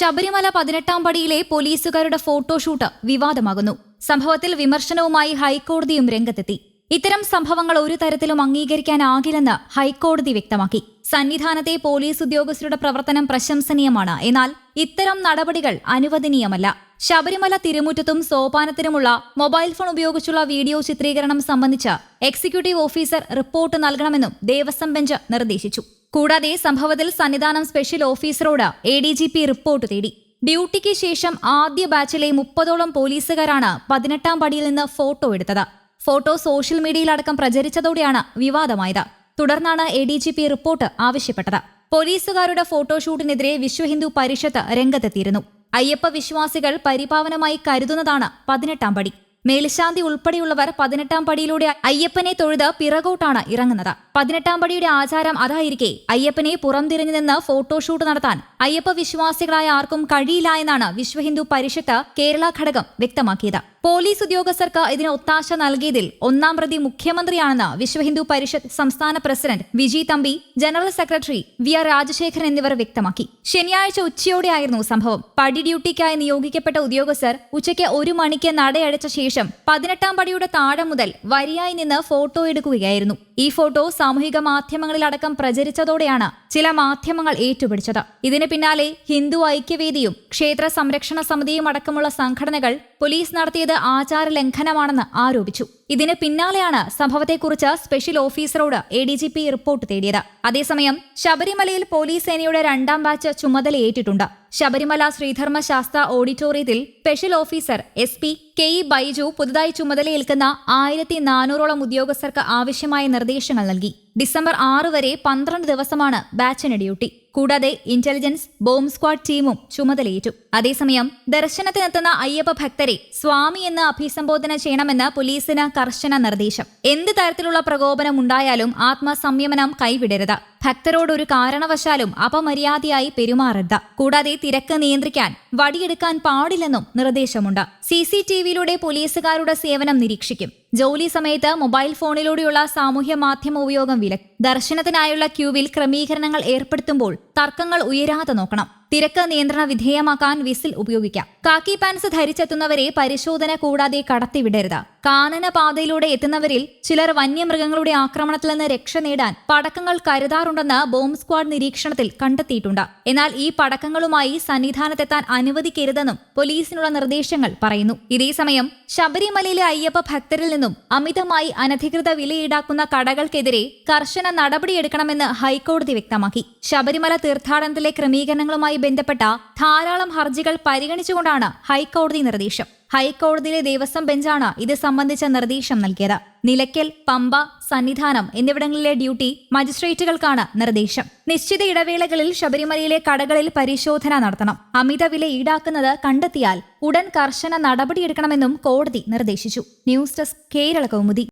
ശബരിമല പതിനെട്ടാം പടിയിലെ പോലീസുകാരുടെ ഫോട്ടോഷൂട്ട് വിവാദമാകുന്നു. സംഭവത്തിൽ വിമർശനവുമായി ഹൈക്കോടതിയും രംഗത്തെത്തി. ഇത്തരം സംഭവങ്ങൾ ഒരു തരത്തിലും അംഗീകരിക്കാനാകില്ലെന്ന് ഹൈക്കോടതി വ്യക്തമാക്കി. സന്നിധാനത്തെ പോലീസ് ഉദ്യോഗസ്ഥരുടെ പ്രവർത്തനം പ്രശംസനീയമാണ്. എന്നാൽ ഇത്തരം നടപടികൾ അനുവദനീയമല്ല. ശബരിമല തിരുമുറ്റത്തും സോപാനത്തിനുമുള്ള മൊബൈൽ ഫോൺ ഉപയോഗിച്ചുള്ള വീഡിയോ ചിത്രീകരണം സംബന്ധിച്ച് എക്സിക്യൂട്ടീവ് ഓഫീസർ റിപ്പോർട്ട് നൽകണമെന്നും ദേവസ്വം ബെഞ്ച് നിർദ്ദേശിച്ചു. കൂടാതെ സംഭവത്തിൽ Sannidhanam special ഓഫീസറോട് A D G P report തേടി. ഡ്യൂട്ടിക്ക് ശേഷം ആദ്യ ബാച്ചിലെ മുപ്പതോളം പോലീസുകാരാണ് പതിനെട്ടാം പടിയിൽ നിന്ന് ഫോട്ടോ എടുത്തത്. ഫോട്ടോ സോഷ്യൽ മീഡിയയിലടക്കം പ്രചരിച്ചതോടെയാണ് വിവാദമായത്. തുടർന്നാണ് A D G P report ആവശ്യപ്പെട്ടത്. പോലീസുകാരുടെ ഫോട്ടോഷൂട്ടിനെതിരെ വിശ്വ ഹിന്ദു പരിഷത്ത് രംഗത്തെത്തിയിരുന്നു. അയ്യപ്പ വിശ്വാസികൾ പരിപാവനമായി കരുതുന്നതാണ് പതിനെട്ടാം പടി. മേൽശാന്തി ഉൾപ്പെടെയുള്ളവർ പതിനെട്ടാം പടിയിലൂടെ അയ്യപ്പനെ തൊഴുത് പിറകോട്ടാണ് ഇറങ്ങുന്നത്. പതിനെട്ടാം പടിയുടെ ആചാരം അതായിരിക്കെ അയ്യപ്പനെ പുറംതിരിഞ്ഞു നിന്ന് ഫോട്ടോഷൂട്ട് നടത്താൻ അയ്യപ്പ വിശ്വാസികളായ ആർക്കും കഴിയില്ല എന്നാണ് വിശ്വ ഹിന്ദു പരിഷത്ത് കേരള ഘടകം വ്യക്തമാക്കിയത്. പോലീസ് ഉദ്യോഗസ്ഥർക്ക് ഇതിന് ഒത്താശ നൽകിയതിൽ ഒന്നാം പ്രതി മുഖ്യമന്ത്രിയാണെന്ന് വിശ്വ ഹിന്ദു പരിഷത്ത് സംസ്ഥാന president Viji Thampi general secretary V R Rajasekharan എന്നിവർ വ്യക്തമാക്കി. ശനിയാഴ്ച ഉച്ചയോടെയായിരുന്നു സംഭവം. പടി ഡ്യൂട്ടിക്കായി നിയോഗിക്കപ്പെട്ട ഉദ്യോഗസ്ഥർ ഉച്ചയ്ക്ക് ഒരു മണിക്ക് നടയടച്ച ശേഷം പതിനെട്ടാം പടിയുടെ താഴെ മുതൽ വരിയായി നിന്ന് ഫോട്ടോ എടുക്കുകയായിരുന്നു ഈ ഫോട്ടോ സാമൂഹിക മാധ്യമങ്ങളിലടക്കം പ്രചരിച്ചതോടെയാണ് ചില മാധ്യമങ്ങൾ ഏറ്റുപിടിച്ചത്. ഇതിന് പിന്നാലെ ഹിന്ദു ഐക്യവേദിയും ക്ഷേത്ര സംരക്ഷണ സമിതിയും അടക്കമുള്ള സംഘടനകൾ പോലീസ് നടത്തിയത് ആചാര ലംഘനമാണെന്ന് ആരോപിച്ചു. ഇതിന് പിന്നാലെയാണ് സംഭവത്തെക്കുറിച്ച് special ഓഫീസറോട് A D G P report തേടിയത്. അതേസമയം ശബരിമലയിൽ പോലീസ് സേനയുടെ രണ്ടാം ബാച്ച് ചുമതലയേറ്റിട്ടുണ്ട് ശബരിമല ശ്രീധർമ്മ ശാസ്ത്ര ഓഡിറ്റോറിയത്തിൽ special officer S P K E Baiju പുതുതായി ചുമതലയേൽക്കുന്ന ആയിരത്തി നാനൂറോളം ഉദ്യോഗസ്ഥർക്ക് ആവശ്യമായ നിർദ്ദേശങ്ങൾ നൽകി. ഡിസംബർ ആറ് വരെ പന്ത്രണ്ട് ദിവസമാണ് ബാച്ചിന് ഡ്യൂട്ടി. കൂടാതെ ഇന്റലിജൻസ് ബോംബ് സ്ക്വാഡ് ടീമും ചുമതലയേറ്റു. അതേസമയം ദർശനത്തിനെത്തുന്ന അയ്യപ്പ ഭക്തരെ സ്വാമി എന്ന് അഭിസംബോധന ചെയ്യണമെന്ന് പോലീസിന് കർശന നിർദ്ദേശം. എന്ത് തരത്തിലുള്ള പ്രകോപനം ഉണ്ടായാലും ആത്മസംയമനം കൈവിടരുത്. ഭക്തരോട് ഒരു കാരണവശാലും അപമര്യാദയായി പെരുമാറരുത്. കൂടാതെ തിരക്ക് നിയന്ത്രിക്കാൻ വടിയെടുക്കാൻ പാടില്ലെന്നും നിർദ്ദേശമുണ്ട്. സി സി ടി വിയിലൂടെ പോലീസുകാരുടെ സേവനം നിരീക്ഷിക്കും. ജോലി സമയത്ത് മൊബൈൽ ഫോണിലൂടെയുള്ള സാമൂഹ്യ മാധ്യമ ഉപയോഗം വിലക്കും ദർശനത്തിനായുള്ള ക്യൂവിൽ ക്രമീകരണങ്ങൾ ഏർപ്പെടുത്തുമ്പോൾ തർക്കങ്ങൾ ഉയരാതെ നോക്കണം. തിരക്ക് നിയന്ത്രണ വിധേയമാക്കാൻ വിസിൽ ഉപയോഗിക്കാം. കാക്കി പാൻസ് ധരിച്ചെത്തുന്നവരെ പരിശോധന കൂടാതെ കടത്തിവിടരുത്. കാനന പാതയിലൂടെ എത്തുന്നവരിൽ ചിലർ വന്യമൃഗങ്ങളുടെ ആക്രമണത്തിൽ നിന്ന് രക്ഷ നേടാൻ പടക്കങ്ങൾ കരുതാറുണ്ടെന്ന് ബോംബ് സ്ക്വാഡ് നിരീക്ഷണത്തിൽ കണ്ടെത്തിയിട്ടുണ്ട്. എന്നാൽ ഈ പടക്കങ്ങളുമായി സന്നിധാനത്തെത്താൻ അനുവദിക്കരുതെന്നും പോലീസിനുള്ള നിർദ്ദേശങ്ങൾ പറയുന്നു. ഇതേസമയം ശബരിമലയിലെ അയ്യപ്പ ഭക്തരിൽ നിന്നും അമിതമായി അനധികൃത വില ഈടാക്കുന്ന കടകൾക്കെതിരെ കർശന നടപടിയെടുക്കണമെന്ന് ഹൈക്കോടതി വ്യക്തമാക്കി. ശബരിമല തീർത്ഥാടനത്തിലെ ക്രമീകരണങ്ങളുമായി ബന്ധപ്പെട്ട ധാരാളം ഹർജികൾ പരിഗണിച്ചുകൊണ്ടാണ് ഹൈക്കോടതി നിർദ്ദേശം. ഹൈക്കോടതിയിലെ ദേവസ്വം ബെഞ്ചാണ് ഇത് സംബന്ധിച്ച നിർദ്ദേശം നൽകിയത്. നിലയ്ക്കൽ പമ്പ സന്നിധാനം എന്നിവിടങ്ങളിലെ ഡ്യൂട്ടി മജിസ്ട്രേറ്റുകൾക്കാണ് നിർദ്ദേശം. നിശ്ചിത ഇടവേളകളിൽ ശബരിമലയിലെ കടകളിൽ പരിശോധന നടത്തണം. അമിത വില ഈടാക്കുന്നത് കണ്ടെത്തിയാൽ ഉടൻ കർശന നടപടിയെടുക്കണമെന്നും കോടതി നിർദ്ദേശിച്ചു. News desk Kerala Kaumudi.